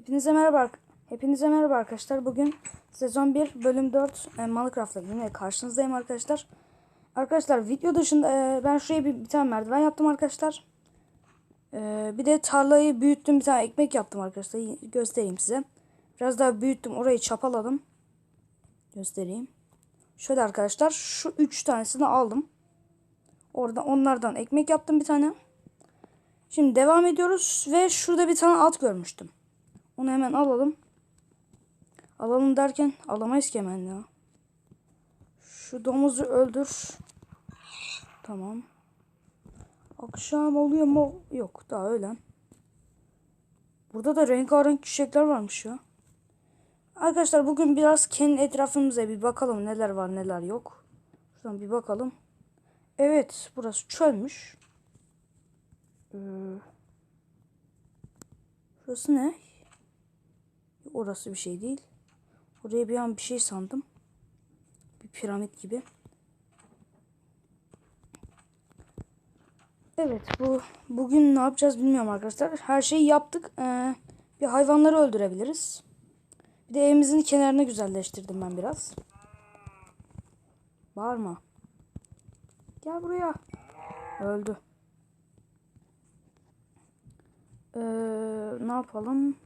Hepinize merhaba. Hepinize merhaba arkadaşlar. Bugün sezon 1 bölüm 4 e, Minecraft'la yine karşınızdayım arkadaşlar. Arkadaşlar video dışında e, ben şuraya bir, bir tane merdiven yaptım arkadaşlar. E, bir de tarlayı büyüttüm. Bir tane ekmek yaptım arkadaşlar. Göstereyim size. Biraz daha büyüttüm. Orayı çapaladım. Göstereyim. Şöyle arkadaşlar şu 3 tanesini aldım. Orada onlardan ekmek yaptım bir tane. Şimdi devam ediyoruz ve şurada bir tane at görmüştüm. Onu hemen alalım. Alalım derken alamayız ki hemen ya. Şu domuzu öldür. Tamam. Akşam oluyor mu? Yok daha öğlen. Burada da rengarenk çiçekler varmış ya. Arkadaşlar bugün biraz kendi etrafımıza bir bakalım neler var neler yok. Şuradan bir bakalım. Evet burası çölmüş. Ee, şurası ne? Orası bir şey değil. Oraya bir an bir şey sandım. Bir piramit gibi. Evet bu bugün ne yapacağız bilmiyorum arkadaşlar. Her şeyi yaptık. Ee, bir hayvanları öldürebiliriz. Bir de evimizin kenarını güzelleştirdim ben biraz. Bağırma. Gel buraya. Öldü. Ee, ne yapalım?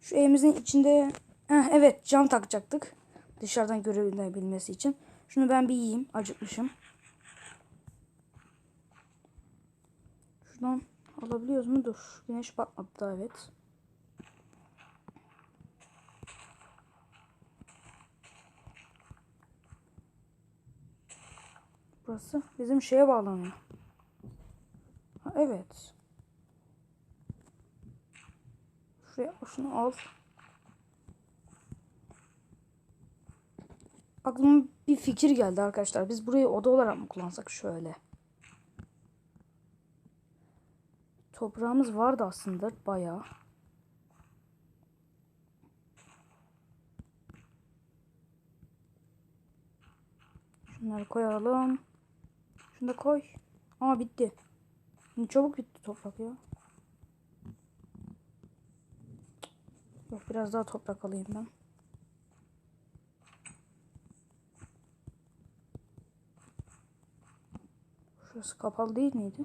Şu evimizin içinde Heh, evet cam takacaktık. Dışarıdan görebilmesi için. Şunu ben bir yiyeyim. Acıkmışım. Şuradan alabiliyoruz mu? Dur. Güneş batmadı da evet. Burası bizim şeye bağlanıyor. Ha, evet. Şuraya şunu al. Aklıma bir fikir geldi arkadaşlar. Biz burayı oda olarak mı kullansak şöyle. Toprağımız vardı aslında bayağı. Şunları koyalım. Şunu da koy. Aa bitti. Çabuk bitti toprak ya. Yok biraz daha toprak alayım ben. Şurası kapalı değil miydi?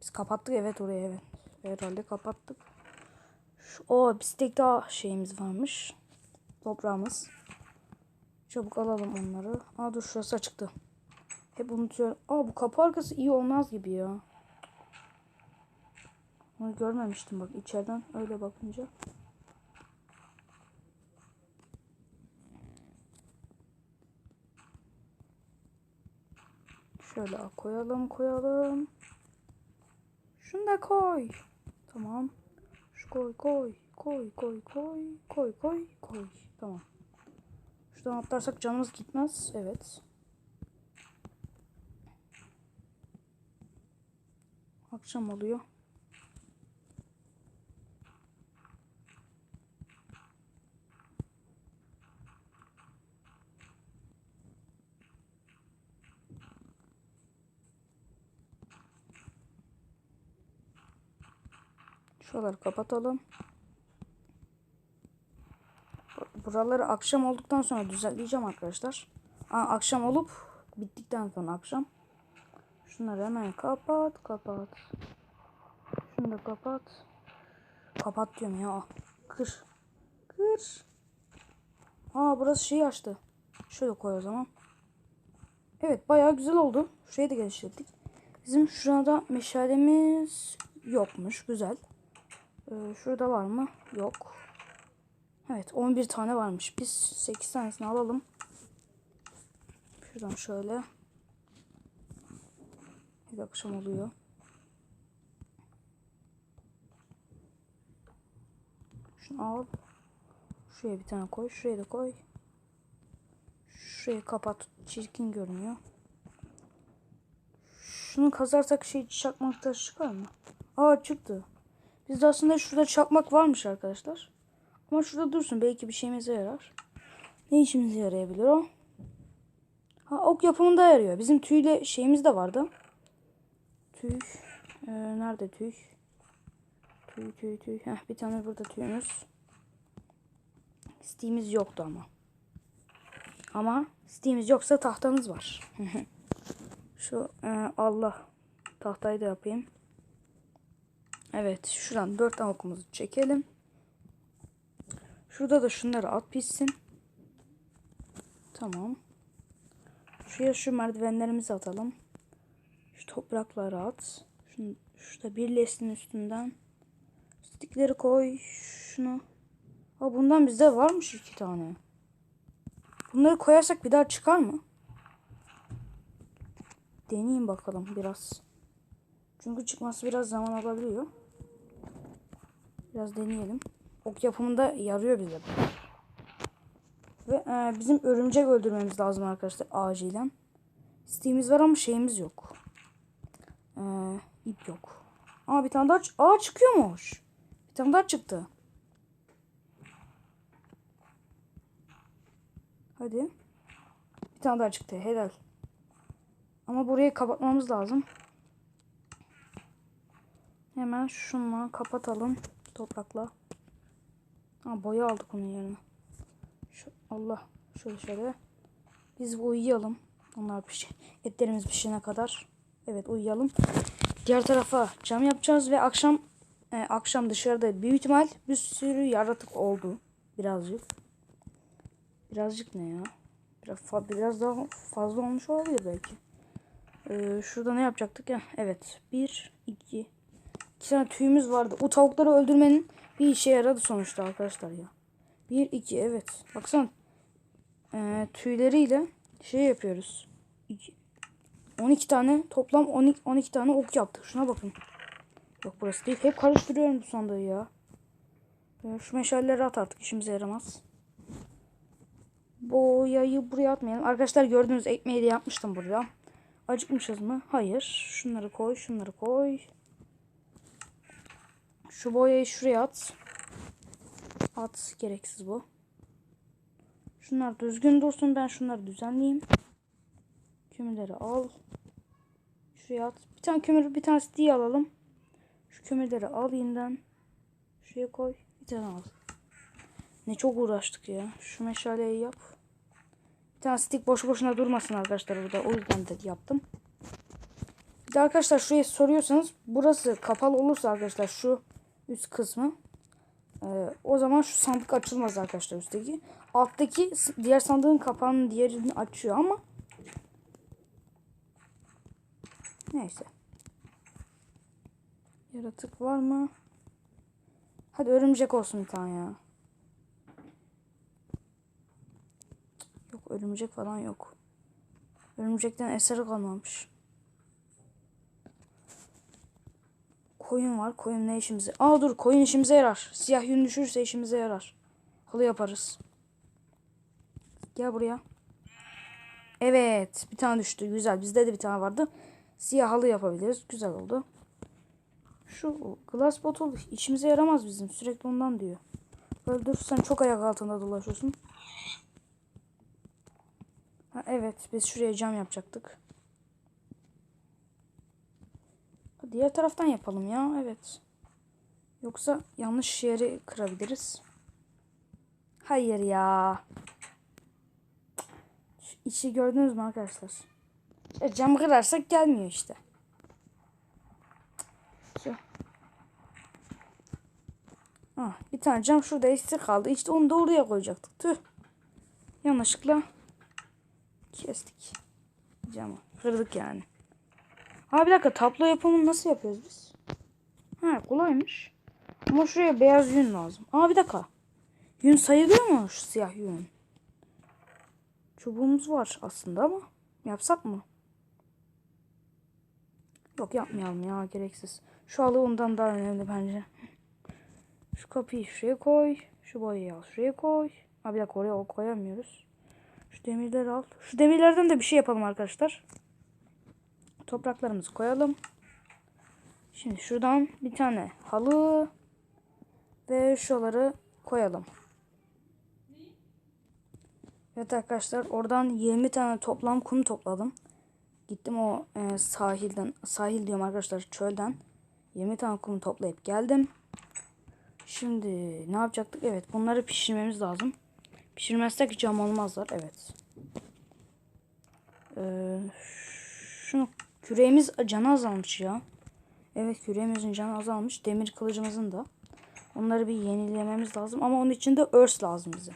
Biz kapattık evet oraya evet. Herhalde kapattık. Şu, o bir tek daha şeyimiz varmış. Toprağımız. Çabuk alalım onları. Aa dur şurası açıktı. Hep unutuyorum. Aa bu kapı arkası iyi olmaz gibi ya. Onu görmemiştim bak içeriden öyle bakınca. Şöyle koyalım koyalım. Şunu da koy. Tamam. Şu koy koy koy koy koy koy koy koy. Tamam. Şuradan atlarsak canımız gitmez. Evet. Akşam oluyor. Şuraları kapatalım. Buraları akşam olduktan sonra düzenleyeceğim arkadaşlar. Aa, akşam olup bittikten sonra akşam. Şunları hemen kapat kapat. Şunu da kapat. Kapat diyorum ya. Kır. Kır. Aa burası şey açtı. Şöyle koy o zaman. Evet bayağı güzel oldu. Şurayı da geliştirdik. Bizim şurada meşalemiz yokmuş. Güzel. Ee, şurada var mı? Yok. Evet 11 tane varmış. Biz 8 tanesini alalım. Şuradan şöyle. Bir akşam oluyor. Şunu al. Şuraya bir tane koy. Şuraya da koy. Şurayı kapat. Çirkin görünüyor. Şunu kazarsak şey çakmak çıkar mı? Aa çıktı. Bizde aslında şurada çakmak varmış arkadaşlar. Ama şurada dursun. Belki bir şeyimize yarar. Ne işimize yarayabilir o? Ha ok yapımında yarıyor. Bizim tüyle şeyimiz de vardı. Tüy. Ee, nerede tüy? Tüy tüy tüy. Heh, bir tane burada tüyümüz. Steam'imiz yoktu ama. Ama Steam'imiz yoksa tahtamız var. Şu e, Allah tahtayı da yapayım. Evet şuradan dört tane okumuzu çekelim. Şurada da şunları at pişsin. Tamam. Şuraya şu merdivenlerimizi atalım. Şu toprakları at. Şunu, şurada birleşsin üstünden. Stikleri koy. Şunu. Ha bundan bizde varmış iki tane. Bunları koyarsak bir daha çıkar mı? Deneyeyim bakalım biraz. Çünkü çıkması biraz zaman alabiliyor. Biraz deneyelim. Ok yapımında yarıyor bize bu. Ve e, bizim örümcek öldürmemiz lazım arkadaşlar acilen. Steam'imiz var ama şeyimiz yok. E, ip yok. Ama bir tane daha Aa çıkıyormuş. Bir tane daha çıktı. Hadi. Bir tane daha çıktı. Helal. Ama burayı kapatmamız lazım. Hemen şunla kapatalım. Toprakla. Ha boya aldık onun yerine. Şu, Allah. Şöyle şöyle. Biz uyuyalım. Onlar piş etlerimiz pişene kadar. Evet uyuyalım. Diğer tarafa cam yapacağız ve akşam e, akşam dışarıda büyük ihtimal bir sürü yaratık oldu. Birazcık. Birazcık ne ya? Biraz, biraz daha fazla olmuş olabilir belki. Ee, şurada ne yapacaktık ya? Evet. Bir, iki. İki tane tüyümüz vardı. O tavukları öldürmenin bir işe yaradı sonuçta arkadaşlar ya. Bir, iki. Evet. Baksana. Ee, tüyleriyle şey yapıyoruz. İki. 12 tane toplam 12, 12 tane ok yaptık. Şuna bakın. Yok burası değil. Hep karıştırıyorum bu sandığı ya. Ee, şu meşaleleri at artık. işimize yaramaz. Boyayı buraya atmayalım. Arkadaşlar gördüğünüz ekmeği de yapmıştım burada. Acıkmışız mı? Hayır. Şunları koy, şunları koy. Şu boyayı şuraya at. At. Gereksiz bu. Şunlar düzgün dursun. Ben şunları düzenleyeyim. Kömürleri al. Şuraya at. Bir tane kömür, bir tane diye alalım. Şu kömürleri al yeniden. Şuraya koy. Bir tane al. Ne çok uğraştık ya. Şu meşaleyi yap. Bir tane stick boş boşuna durmasın arkadaşlar burada. O yüzden de yaptım. Bir de arkadaşlar şuraya soruyorsanız burası kapalı olursa arkadaşlar şu üst kısmı e, o zaman şu sandık açılmaz arkadaşlar üstteki. Alttaki diğer sandığın kapağının diğerini açıyor ama neyse. Yaratık var mı? Hadi örümcek olsun bir tane ya. Yok örümcek falan yok. Örümcekten eseri kalmamış. Koyun var. Koyun ne işimize? Aa dur koyun işimize yarar. Siyah yün düşürse işimize yarar. Halı yaparız. Gel buraya. Evet bir tane düştü. Güzel. Bizde de bir tane vardı. Siyah halı yapabiliriz. Güzel oldu. Şu glass bottle işimize yaramaz bizim. Sürekli ondan diyor. Öldürürsen çok ayak altında dolaşıyorsun. Ha, evet biz şuraya cam yapacaktık. Diğer taraftan yapalım ya evet. Yoksa yanlış yeri kırabiliriz. Hayır ya. Şu içi gördünüz mü arkadaşlar? E, cam kırarsak gelmiyor işte. Şu. Ah, bir tane cam şurada eksik kaldı. İşte onu da oraya koyacaktık. Tüh. Yanlışlıkla kestik. Camı. Kırdık yani. Ha bir dakika tablo yapımını nasıl yapıyoruz biz? Ha kolaymış. Ama şuraya beyaz yün lazım. Aa bir dakika. Yün sayılıyor mu şu siyah yün? Çubuğumuz var aslında ama yapsak mı? Yok yapmayalım ya gereksiz. Şu halı ondan daha önemli bence. Şu kapıyı şuraya koy. Şu boyayı al şuraya koy. Ha bir dakika oraya koyamıyoruz. Şu demirleri al. Şu demirlerden de bir şey yapalım arkadaşlar. Topraklarımızı koyalım. Şimdi şuradan bir tane halı ve şuraları koyalım. Evet arkadaşlar oradan 20 tane toplam kum topladım. Gittim o e, sahilden, sahil diyorum arkadaşlar çölden. 20 tane kum toplayıp geldim. Şimdi ne yapacaktık? Evet bunları pişirmemiz lazım. Pişirmezsek cam olmazlar. Evet. Ee, şunu küreğimiz canı azalmış ya. Evet küreğimizin canı azalmış. Demir kılıcımızın da. Onları bir yenilememiz lazım. Ama onun için de örs lazım bize.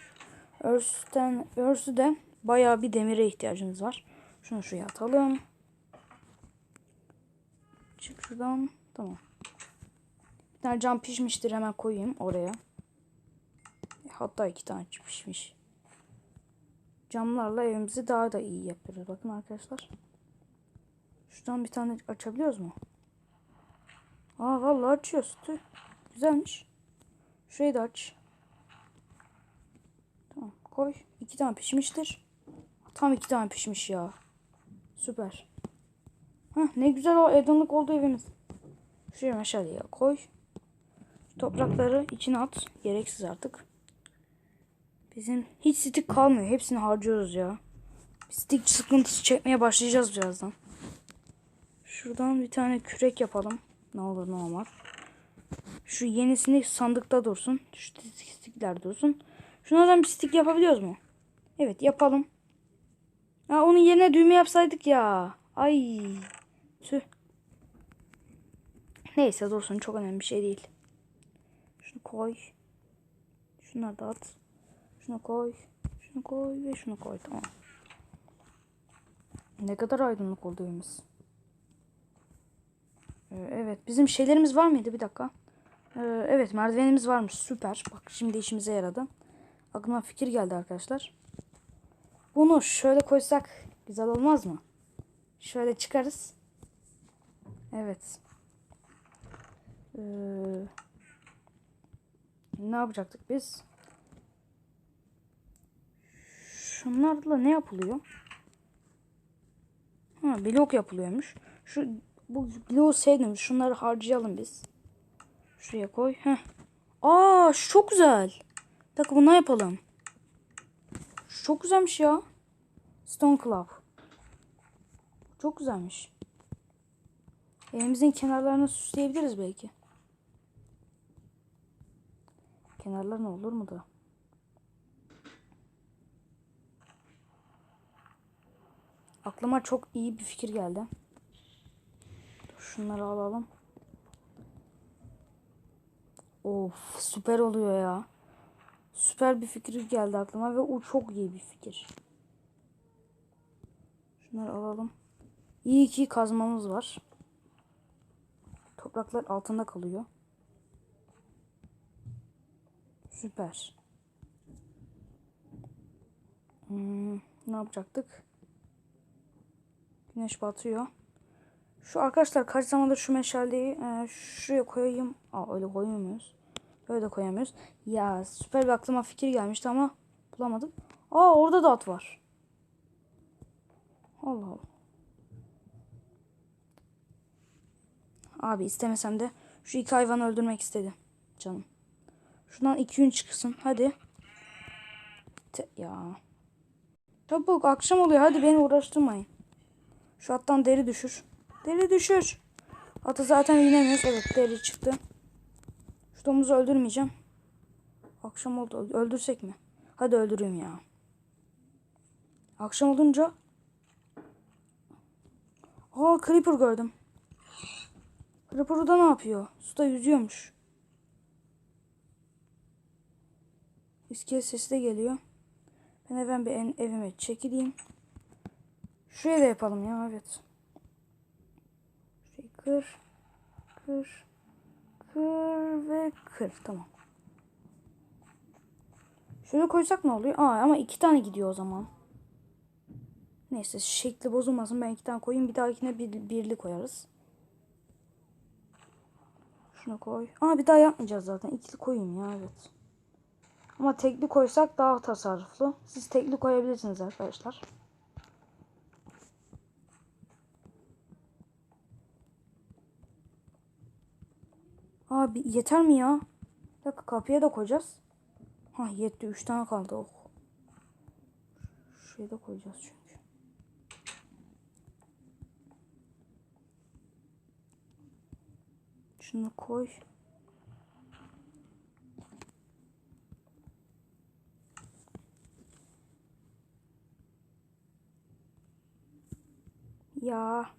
Örs'ten, örsü de bayağı bir demire ihtiyacımız var. Şunu şuraya atalım. Çık şuradan. Tamam. Bir tane cam pişmiştir hemen koyayım oraya. Hatta iki tane pişmiş. Camlarla evimizi daha da iyi yapıyoruz. Bakın arkadaşlar. Şuradan bir tane açabiliyoruz mu? Aa vallahi açıyoruz. Tüh. Güzelmiş. Şurayı da aç. Tamam koy. İki tane pişmiştir. Tam iki tane pişmiş ya. Süper. Heh, ne güzel o aydınlık oldu evimiz. Şuraya meşaleye koy. Toprakları içine at. Gereksiz artık. Bizim hiç stik kalmıyor. Hepsini harcıyoruz ya. Stik sıkıntısı çekmeye başlayacağız birazdan. Şuradan bir tane kürek yapalım. Ne olur ne olmaz. Şu yenisini sandıkta dursun. Şu stikler dursun. Şunlardan bir stik yapabiliyoruz mu? Evet yapalım. Ya onun yerine düğme yapsaydık ya. Ay. Tüh. Neyse dursun çok önemli bir şey değil. Şunu koy. Şunları da at. Şunu koy. Şunu koy ve şunu koy. Tamam. Ne kadar aydınlık oldu. Ee, evet. Bizim şeylerimiz var mıydı? Bir dakika. Ee, evet merdivenimiz varmış. Süper. Bak şimdi işimize yaradı. Aklıma fikir geldi arkadaşlar. Bunu şöyle koysak güzel olmaz mı? Şöyle çıkarız. Evet. Ee, ne yapacaktık biz? Şunlarla ne yapılıyor? Ha, blok yapılıyormuş. Şu bu bloğu sevdim. Şunları harcayalım biz. Şuraya koy. Heh. Aa çok güzel. Bir dakika bunu yapalım. Çok güzelmiş ya. Stone Club. Çok güzelmiş. Evimizin kenarlarını süsleyebiliriz belki. Kenarlarına olur mu da? Aklıma çok iyi bir fikir geldi. Şunları alalım. Of süper oluyor ya. Süper bir fikir geldi aklıma ve o çok iyi bir fikir. Şunları alalım. İyi ki kazmamız var. Topraklar altında kalıyor. Süper. Hmm, ne yapacaktık? Güneş batıyor. Şu arkadaşlar kaç zamandır şu meşaleyi e, şuraya koyayım. Aa öyle koyamıyoruz. Böyle de koyamıyoruz. Ya süper bir aklıma fikir gelmişti ama bulamadım. Aa orada da at var. Allah Allah. Abi istemesem de şu iki hayvanı öldürmek istedi. Canım. Şundan iki gün çıksın. Hadi. Te ya. Çabuk akşam oluyor. Hadi beni uğraştırmayın. Şu attan deri düşür. Deri düşür. Atı zaten binemiyoruz. Evet deri çıktı. Şu domuzu öldürmeyeceğim. Akşam oldu. Öldürsek mi? Hadi öldüreyim ya. Akşam olunca Aa Creeper gördüm. Creeper da ne yapıyor? Suda yüzüyormuş. İskelet sesi de geliyor. Ben hemen bir evime çekileyim. Şuraya da yapalım ya evet. Kır. Kır. Kır ve kır. Tamam. Şöyle koysak ne oluyor? Aa ama iki tane gidiyor o zaman. Neyse şekli bozulmasın. Ben iki tane koyayım. Bir dahakine bir, birli koyarız. Şunu koy. Aa bir daha yapmayacağız zaten. İkili koyayım ya evet. Ama tekli koysak daha tasarruflu. Siz tekli koyabilirsiniz arkadaşlar. Abi yeter mi ya? Bir dakika kapıya da koyacağız. Ha yetti. Üç tane kaldı. Oh. Şuraya da koyacağız çünkü. Şunu koy. Ya.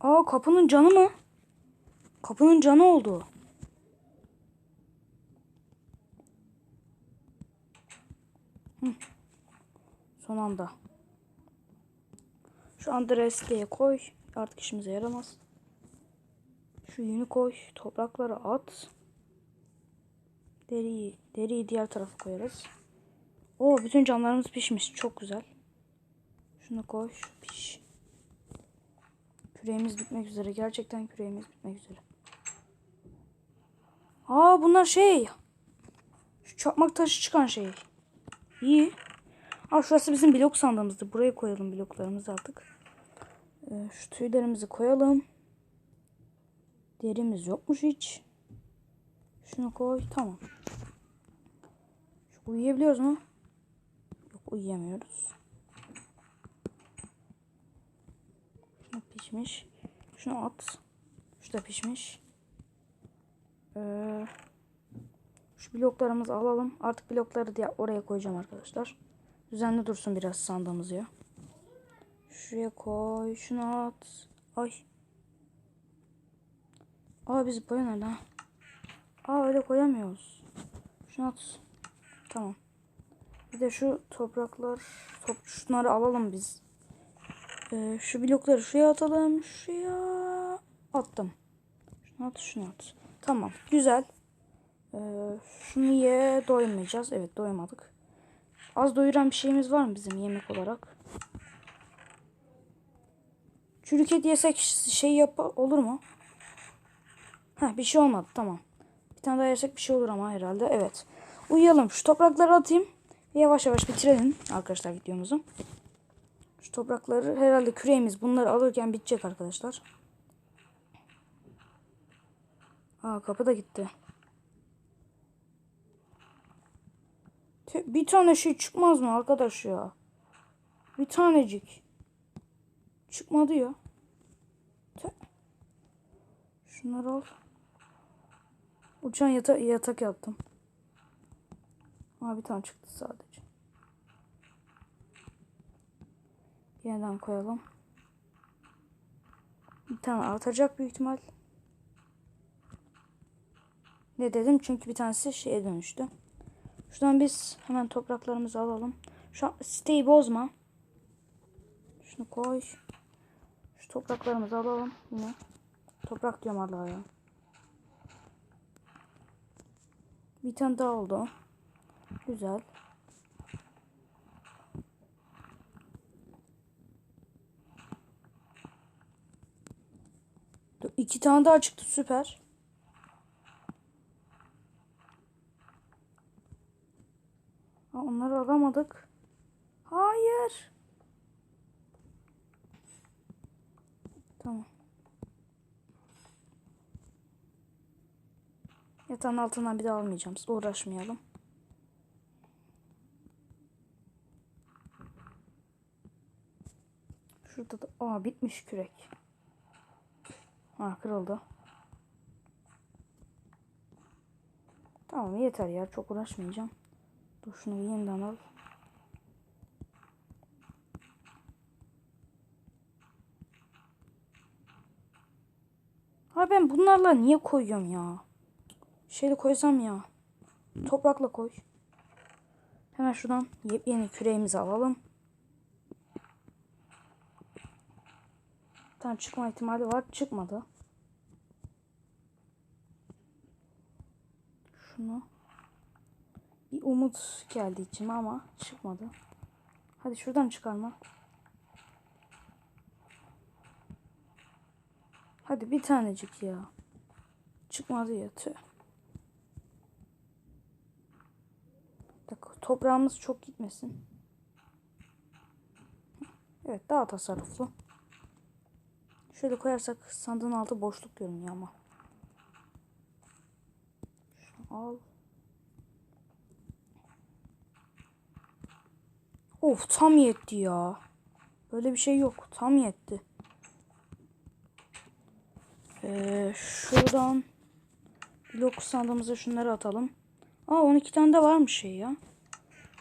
Aa kapının canı mı? Kapının canı oldu. Son anda. Şu anda resteye koy. Artık işimize yaramaz. Şu yünü koy. Toprakları at. Deriyi, deriyi diğer tarafa koyarız. Oo bütün camlarımız pişmiş. Çok güzel. Şunu koy. Piş. Küreğimiz bitmek üzere. Gerçekten küreğimiz bitmek üzere. Aa bunlar şey. Şu çakmak taşı çıkan şey. İyi. Aa şurası bizim blok sandığımızdı. Buraya koyalım bloklarımızı artık. Ee, şu tüylerimizi koyalım. Derimiz yokmuş hiç. Şunu koy. Tamam. Uyuyabiliyoruz mu? Yok uyuyamıyoruz. Şunu pişmiş. Şunu at. Şu da pişmiş. Ee, şu bloklarımızı alalım. Artık blokları diye oraya koyacağım arkadaşlar. Düzenli dursun biraz sandığımız ya. Şuraya koy. Şunu at. Ay. Aa biz boya nerede? Aa öyle koyamıyoruz. Şunu at. Tamam. Bir de şu topraklar. Top, şunları alalım biz. Ee, şu blokları şuraya atalım. Şuraya attım. Şunu at şunu at. Tamam. Güzel. Ee, şunu ye doymayacağız. Evet doymadık. Az doyuran bir şeyimiz var mı bizim yemek olarak? Çürük et yesek şey yap olur mu? Ha bir şey olmadı tamam. Bir tane daha yesek bir şey olur ama herhalde. Evet. Uyuyalım. Şu toprakları atayım. Yavaş yavaş bitirelim arkadaşlar videomuzu. Şu toprakları herhalde küreğimiz bunları alırken bitecek arkadaşlar. Aa kapı da gitti. Bir tane şey çıkmaz mı arkadaş ya? Bir tanecik. Çıkmadı ya. Şunları al. Uçan yata yatak yaptım. Aa bir tane çıktı sadece. Yeniden koyalım. Bir tane artacak büyük ihtimal. Ne dedim? Çünkü bir tanesi şeye dönüştü. Şuradan biz hemen topraklarımızı alalım. Şu an siteyi bozma. Şunu koy. Şu topraklarımızı alalım yine. Toprak diyorum Allah'a ya. Bir tane daha oldu. Güzel. İki tane daha çıktı süper. Aa, onları alamadık. Hayır. Tamam. Yatağın altından bir daha almayacağım. Uğraşmayalım. Şurada da aa bitmiş kürek. Ha kırıldı. Tamam yeter ya çok uğraşmayacağım. Dur şunu yeniden al. Ha ben bunlarla niye koyuyorum ya? Şeyle koysam ya. Toprakla koy. Hemen şuradan yepyeni küreğimizi alalım. Tamam çıkma ihtimali var. Çıkmadı. Şunu. Bir umut geldi içime ama çıkmadı. Hadi şuradan çıkarma. Hadi bir tanecik ya. Çıkmadı ya tüh. Toprağımız çok gitmesin. Evet daha tasarruflu. Şöyle koyarsak sandığın altı boşluk görünüyor ama. Al. Of tam yetti ya. Böyle bir şey yok. Tam yetti. Ee, şuradan blok sandığımıza şunları atalım. Aa 12 tane de varmış şey ya.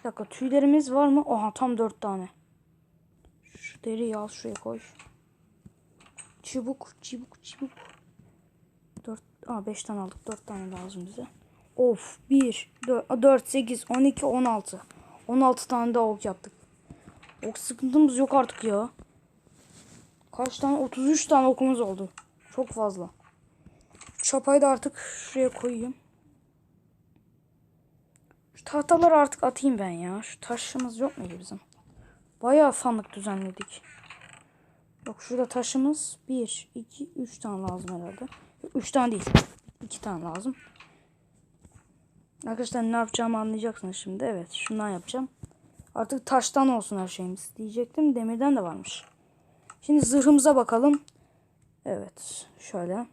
Bir dakika tüylerimiz var mı? Oha tam 4 tane. Şu deriyi al şuraya koy. Çubuk, çubuk, çubuk. 4, aa 5 tane aldık. 4 tane lazım bize. Of 1, 4, 4 8, 12, 16. 16 tane daha ok yaptık. Ok sıkıntımız yok artık ya. Kaç tane? 33 tane okumuz oldu. Çok fazla. Çapayı da artık şuraya koyayım. Şu tahtaları artık atayım ben ya. Şu taşımız yok muydu bizim? Bayağı sandık düzenledik. Yok şurada taşımız 1, 2, 3 tane lazım herhalde. 3 tane değil. 2 tane lazım. Arkadaşlar ne yapacağımı anlayacaksınız şimdi. Evet şundan yapacağım. Artık taştan olsun her şeyimiz diyecektim. Demirden de varmış. Şimdi zırhımıza bakalım. Evet şöyle.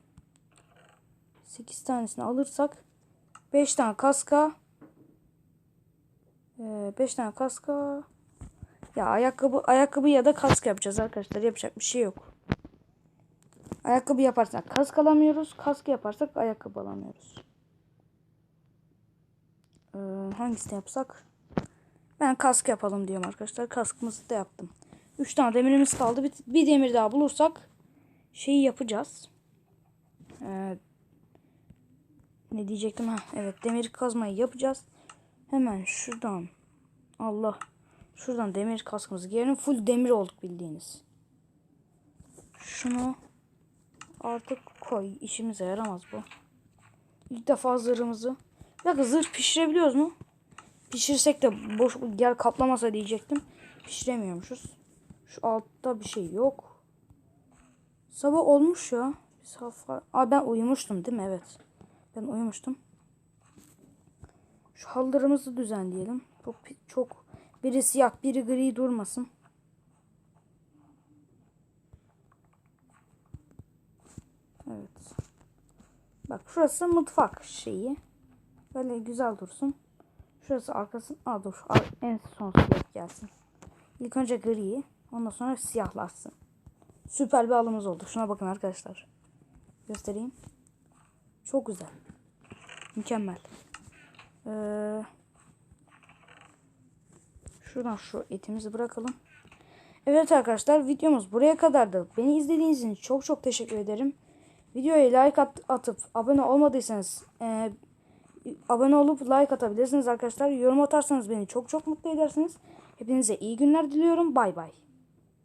8 tanesini alırsak 5 tane kaska 5 tane kaska ya ayakkabı ayakkabı ya da kask yapacağız arkadaşlar. Yapacak bir şey yok. Ayakkabı yaparsak kask alamıyoruz. Kask yaparsak ayakkabı alamıyoruz. Ee, hangisini yapsak? Ben kask yapalım diyorum arkadaşlar. Kaskımızı da yaptım. 3 tane demirimiz kaldı. Bir, bir demir daha bulursak şeyi yapacağız. Ee, ne diyecektim ha? Evet demir kazmayı yapacağız. Hemen şuradan Allah şuradan demir kaskımızı giyelim. Full demir olduk bildiğiniz. Şunu artık koy. İşimize yaramaz bu. İlk defa zırhımızı. Bir zırh pişirebiliyoruz mu? Pişirsek de boş yer kaplamasa diyecektim. Pişiremiyormuşuz. Şu altta bir şey yok. Sabah olmuş ya. Safa. Aa ben uyumuştum değil mi? Evet. Ben uyumuştum. Şu düzenleyelim. Çok çok biri siyah, biri gri durmasın. Evet. Bak şurası mutfak şeyi. Böyle güzel dursun. Şurası arkası. Aa dur. En son siyah gelsin. İlk önce gri. Ondan sonra siyahlaşsın. Süper bir alımız oldu. Şuna bakın arkadaşlar. Göstereyim. Çok güzel. Mükemmel. Ee, şuradan şu etimizi bırakalım. Evet arkadaşlar videomuz buraya kadardı. Beni izlediğiniz için çok çok teşekkür ederim. Videoya like at atıp abone olmadıysanız e, abone olup like atabilirsiniz arkadaşlar. Yorum atarsanız beni çok çok mutlu edersiniz. Hepinize iyi günler diliyorum. Bay bay.